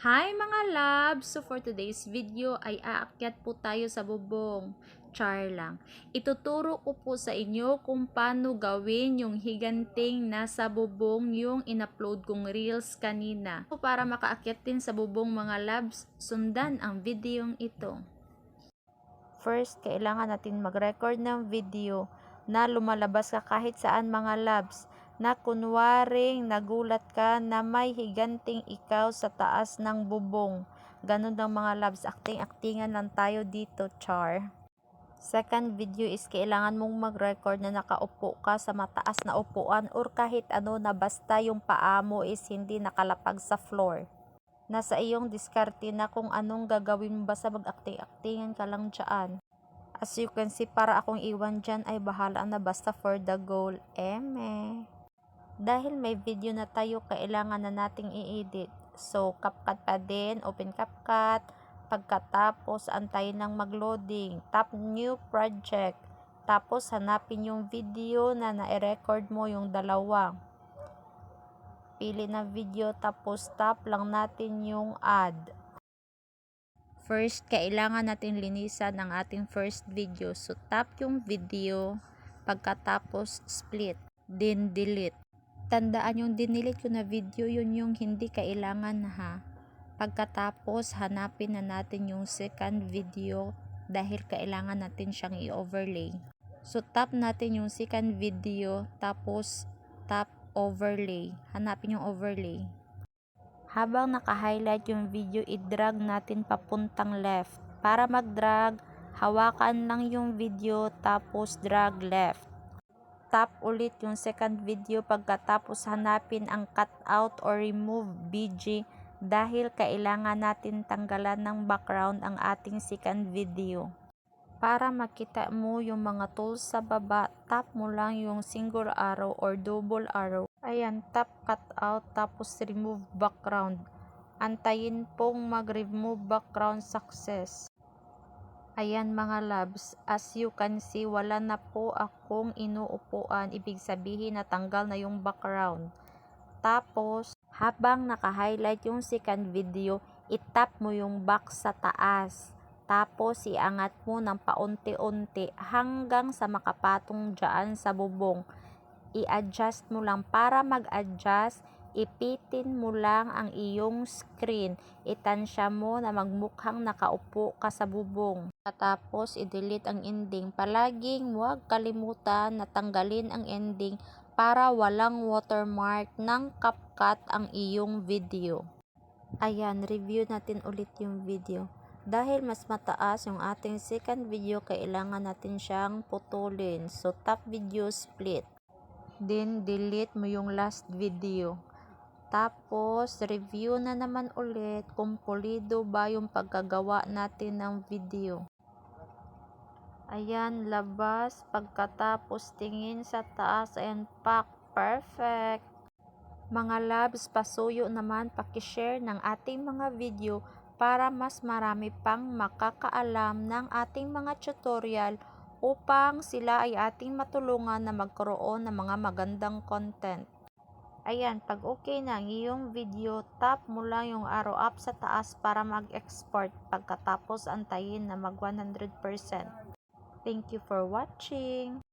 Hi mga loves! So for today's video ay aakyat po tayo sa bubong. Char lang. Ituturo ko po sa inyo kung paano gawin yung higanting nasa bubong yung in-upload kong reels kanina. So para makaakyat din sa bubong mga loves, sundan ang videong ito. First, kailangan natin mag-record ng video na lumalabas ka kahit saan mga labs na kunwaring nagulat ka na may higanting ikaw sa taas ng bubong. Ganun ang mga labs, acting-actingan lang tayo dito, char. Second video is kailangan mong mag-record na nakaupo ka sa mataas na upuan or kahit ano na basta yung paa mo is hindi nakalapag sa floor. Nasa iyong diskarte na kung anong gagawin mo basta mag-acting-actingan ka lang dyan. As you can see, para akong iwan dyan ay bahala na basta for the goal. Eme. Dahil may video na tayo, kailangan na nating i-edit. So, CapCut pa din, open CapCut. Pagkatapos, antayin ng mag-loading. Tap new project. Tapos, hanapin yung video na na-record mo yung dalawa. Pili na video, tapos tap lang natin yung add. First, kailangan natin linisan ang ating first video. So, tap yung video, pagkatapos split, then delete. Tandaan yung dinilit ko na video, yun yung hindi kailangan ha. Pagkatapos, hanapin na natin yung second video dahil kailangan natin siyang i-overlay. So, tap natin yung second video, tapos tap overlay. Hanapin yung overlay. Habang naka-highlight yung video, i-drag natin papuntang left. Para mag-drag, hawakan lang yung video tapos drag left. Tap ulit yung second video pagkatapos hanapin ang cutout or remove BG dahil kailangan natin tanggalan ng background ang ating second video. Para makita mo yung mga tools sa baba, tap mo lang yung single arrow or double arrow. Ayan, tap cut out tapos remove background. Antayin pong mag-remove background success. Ayan mga loves, as you can see, wala na po akong inuupuan. Ibig sabihin natanggal na yung background. Tapos, habang naka-highlight yung second video, itap mo yung box sa taas. Tapos, iangat mo ng paunti-unti hanggang sa makapatong dyan sa bubong. I-adjust mo lang para mag-adjust. Ipitin mo lang ang iyong screen. Itansya mo na magmukhang nakaupo ka sa bubong. Tapos, i-delete ang ending. Palaging huwag kalimutan na tanggalin ang ending para walang watermark ng CapCut ang iyong video. Ayan, review natin ulit yung video. Dahil mas mataas yung ating second video, kailangan natin siyang putulin. So, tap video split. Then, delete mo yung last video. Tapos, review na naman ulit kung pulido ba yung pagkagawa natin ng video. Ayan, labas. Pagkatapos, tingin sa taas. Ayan, pack. Perfect. Mga labs, pasuyo naman pakishare ng ating mga video para mas marami pang makakaalam ng ating mga tutorial upang sila ay ating matulungan na magkaroon ng mga magandang content. Ayan, pag okay na ang iyong video, tap mo lang yung arrow up sa taas para mag-export pagkatapos antayin na mag 100%. Thank you for watching!